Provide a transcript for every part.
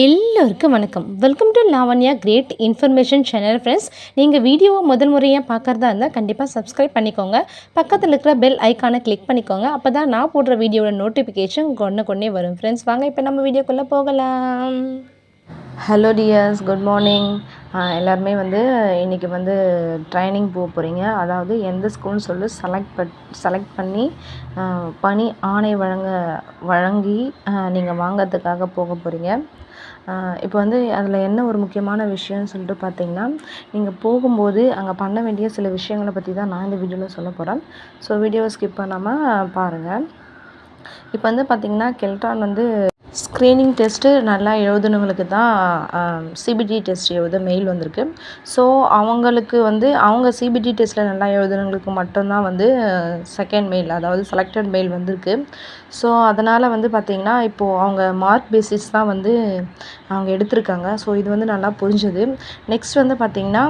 எல்லோருக்கும் வணக்கம். Welcome to Lavanya great information channel friends நீங்கள் வீடியோவை முதல் முறையாக பார்க்குறதா இருந்தால் கண்டிப்பாக சப்ஸ்கிரைப் பண்ணிக்கோங்க. பக்கத்தில் இருக்கிற பெல் ஐக்கானை கிளிக் பண்ணிக்கோங்க. அப்போ தான் நான் போடுற வீடியோட நோட்டிஃபிகேஷன் கொண்டு கொண்டே வரும் ஃப்ரெண்ட்ஸ் வாங்க இப்போ நம்ம வீடியோக்குள்ளே போகலாம். ஹலோ டியர்ஸ் குட் மார்னிங் எல்லாருமே வந்து இன்றைக்கி வந்து ட்ரைனிங் போக போகிறீங்க அதாவது எந்த ஸ்கூல்னு சொல்லி செலக்ட் பட் செலக்ட் பண்ணி பணி ஆணை வழங்க வழங்கி நீங்கள் வாங்கிறதுக்காக போக போகிறீங்க இப்போ வந்து அதில் என்ன ஒரு முக்கியமான விஷயம்னு சொல்லிட்டு பார்த்தீங்கன்னா நீங்கள் போகும்போது அங்கே பண்ண வேண்டிய சில விஷயங்களை பற்றி தான் நான் இந்த வீடியோவில் சொல்ல போகிறேன் ஸோ வீடியோவை ஸ்கிப் பண்ணாமல் பாருங்கள் இப்போ வந்து பார்த்திங்கன்னா கெல்ட்ரான் வந்து ஸ்க்ரீனிங் டெஸ்ட்டு நல்லா எழுதுனவங்களுக்கு தான் சிபிடி டெஸ்ட் எழுத மெயில் வந்திருக்கு. ஸோ அவங்களுக்கு வந்து அவங்க சிபிடி டெஸ்ட்டில் நல்லா எழுதுனவங்களுக்கு மட்டும்தான் வந்து செகண்ட் மெயில் அதாவது செலக்டட் மெயில் வந்திருக்கு. ஸோ அதனால் வந்து பார்த்திங்கன்னா இப்போது அவங்க மார்க் பேசிஸ் தான் வந்து அவங்க எடுத்திருக்காங்க. ஸோ இது வந்து நல்லா புரிஞ்சுது. நெக்ஸ்ட் வந்து பார்த்திங்கன்னா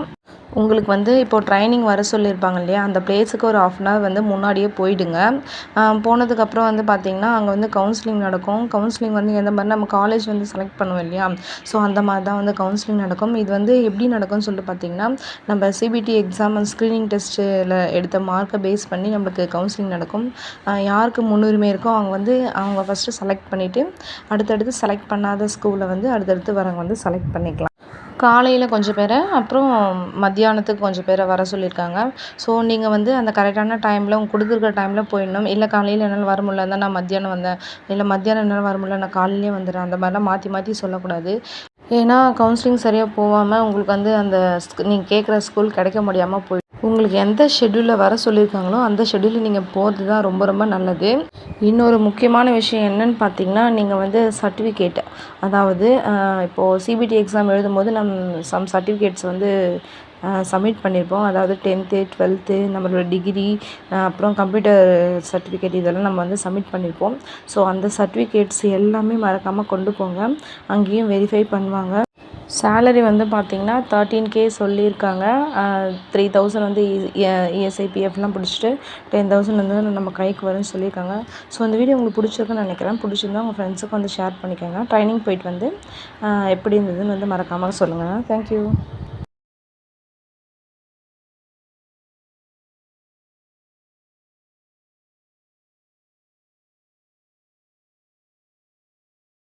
உங்களுக்கு வந்து இப்போது ட்ரைனிங் வர சொல்லியிருப்பாங்க இல்லையா? அந்த பிளேஸுக்கு ஒரு ஆஃப் அன் ஹவர் வந்து முன்னாடியே போயிடுங்க. போனதுக்கப்புறம் வந்து பார்த்திங்கன்னா அங்கே வந்து கவுன்சிலிங் நடக்கும். கவுன்சிலிங் வந்து எந்த மாதிரி நம்ம காலேஜ் வந்து செலக்ட் பண்ணுவோம் இல்லையா? ஸோ அந்த மாதிரி தான் வந்து கவுன்சிலிங் நடக்கும். இது வந்து எப்படி நடக்கும்னு சொல்லிட்டு பார்த்திங்கன்னா நம்ம சிபிடி எக்ஸாம் அண்ட் ஸ்க்ரீனிங் டெஸ்ட்டில் எடுத்த மார்க்கை பேஸ் பண்ணி நம்மளுக்கு கவுன்சிலிங் நடக்கும். யாருக்கு முன்னுரிமை இருக்கோ அவங்க வந்து அவங்க ஃபஸ்ட்டு செலக்ட் பண்ணிவிட்டு அடுத்தடுத்து செலக்ட் பண்ணாத ஸ்கூலை வந்து அடுத்தடுத்து வரவங்க வந்து செலக்ட் பண்ணிக்கலாம். காலையில் கொஞ்சம் பேரை அப்புறம் மத்தியானத்துக்கு கொஞ்சம் பேரை வர சொல்லியிருக்காங்க. ஸோ நீங்கள் வந்து அந்த கரெக்டான டைமில் உங்கள் கொடுத்துருக்க டைமில் போயிடணும். இல்லை காலையில் என்னால் வர முடியல நான் மத்தியானம் வந்தேன். இல்லை மத்தியானம் என்னால் வர முடியல நான் காலையிலேயே வந்துடுறேன். அந்த மாதிரிலாம் மாற்றி மாற்றி சொல்லக்கூடாது. ஏன்னா கவுன்சிலிங் சரியாக போகாமல் உங்களுக்கு வந்து அந்த நீங்கள் கேட்குற ஸ்கூல் கிடைக்க முடியாமல் போய் உங்களுக்கு எந்த ஷெட்யூலில் வர சொல்லியிருக்காங்களோ அந்த ஷெட்யூலில் நீங்கள் போகிறது தான் ரொம்ப ரொம்ப நல்லது. இன்னொரு முக்கியமான விஷயம் என்னன்னு பார்த்தீங்கன்னா நீங்கள் வந்து சர்டிஃபிகேட் அதாவது இப்போது சிபிடி எக்ஸாம் எழுதும்போது நம் சம் சர்டிஃபிகேட்ஸ் வந்து சப்மிட் பண்ணியிருப்போம் அதாவது டென்த்து டுவெல்த்து நம்மளோட டிகிரி அப்புறம் கம்ப்யூட்டர் சர்டிஃபிகேட் இதெல்லாம் நம்ம வந்து சப்மிட் பண்ணியிருப்போம் ஸோ அந்த சர்டிஃபிகேட்ஸ் எல்லாமே மறக்காமல் கொண்டு போங்க. அங்கேயும் வெரிஃபை பண்ணுவாங்க. சேலரி வந்து பார்த்திங்கன்னா தேர்ட்டீன் கே சொல்லியிருக்காங்க. த்ரீ தௌசண்ட் வந்து e, e, இஎஸ்ஐ பிஎஃப்லாம் பிடிச்சிட்டு டென் தௌசண்ட் வந்து நம்ம கைக்கு வரும்னு சொல்லியிருக்காங்க. ஸோ இந்த வீடியோ உங்களுக்கு பிடிச்சிருக்குன்னு நினைக்கிறேன். பிடிச்சிருந்தா உங்கள் ஃப்ரெண்ட்ஸுக்கு வந்து ஷேர் பண்ணிக்கோங்க. ட்ரைனிங் போயிட்டு வந்து எப்படி இருந்ததுன்னு வந்து மறக்காமல் சொல்லுங்கள் தேங்க்யூ